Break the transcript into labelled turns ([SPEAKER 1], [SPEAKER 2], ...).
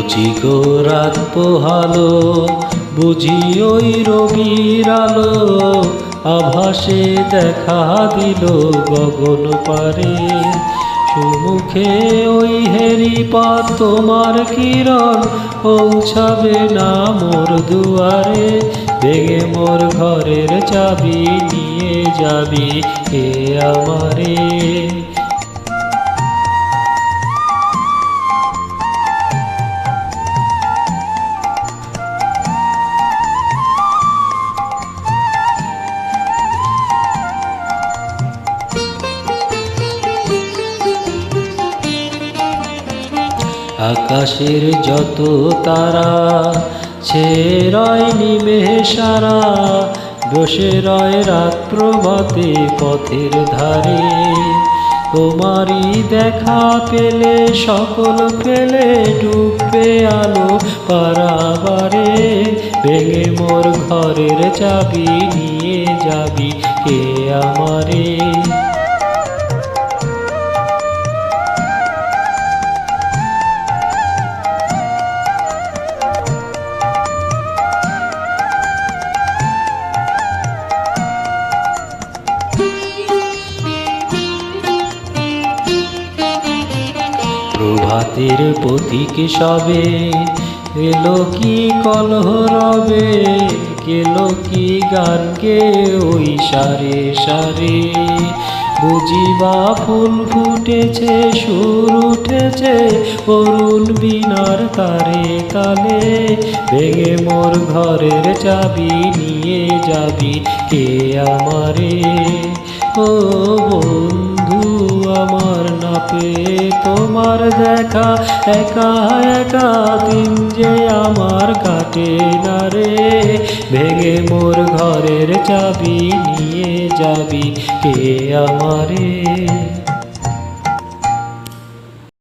[SPEAKER 1] বুঝি গো রাত পোহালো, বুঝি ওই রবির আলো, আভাসে দেখা দিল গগন পারে। সুমুখে ওই হেরি পা তোমার কিরণ, পৌঁছাবে না মোর দুয়ারে। ভেঙে মোর ঘরের চাবি নিয়ে যাবি কে আমারে। আকাশের যত তারা, সে রয় নিমে সারা, বসে রয় রাত প্রভাতে পথের ধারে। তোমারই দেখা পেলে, সকল পেলে ডুববে আলো পারাবারে। ভেঙে মোর ঘরের চাবি নিয়ে যাবি কে আমারে? প্রভাতের প্রতীক সবে, এলো কি কলহ রবে গেল কি গান গে ওই সারে সারে। বুঝিবা ফুল ফুটেছে, সুর উঠেছে, অরুণ বিনার তারে কালে ভেঙে মোর ঘরের চাবি নিয়ে যাবি কে আমারে? ও বন্ধু তোমার দেখা, একা একা দিন যে আমার কাটে না রে ভেঙে মোর ঘরের চাবি নিয়ে যাবি কে আমারে?